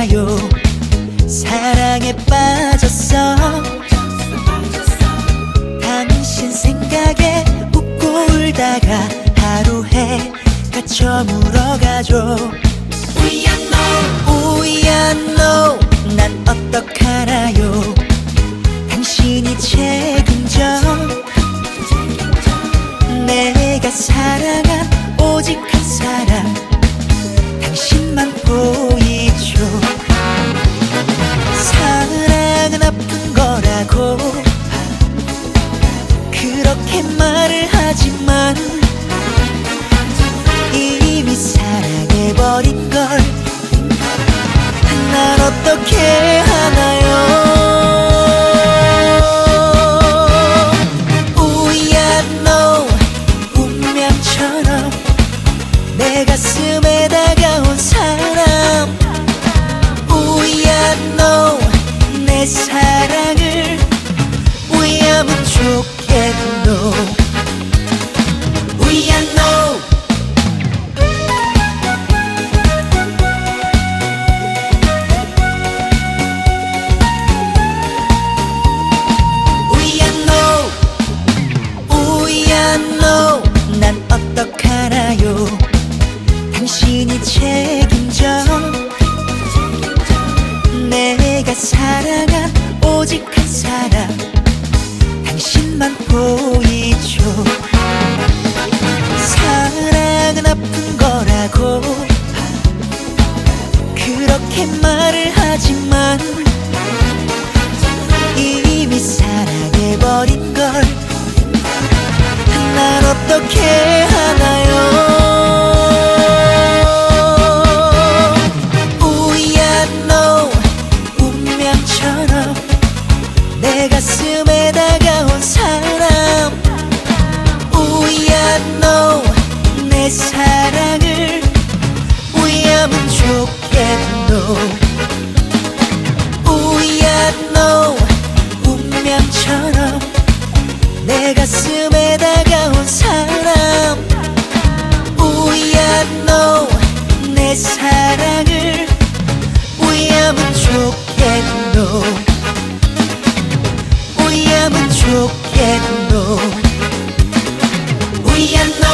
난 어떡하나요. 사랑에 빠졌어. 당신 생각에 웃고 울다가 하루 해가 저물어가죠. 난 어떡하나요? 당신이 책임져 내가 사랑한 오직 한 사람. 당신만 보이 그렇게 말을 하지만 이미 사랑해버린 걸 난 어떻게 하나요? 우야 너 운명처럼 내 가슴 당신이 책임져. 내가 사랑한 오직 한 사람, 당신만 보이죠. 사랑은 아픈 거라고 그렇게 말을 하지만. 이미 사랑해버린 걸난 어떻게 내 가슴에 다가온 사람. 우야 너내 사랑을 우야면 좋겠노 우야 너 운명처럼 내 가슴에 다가온 사람. 우야 너내 사랑을 우야면 좋겠노 좋겠노 우연노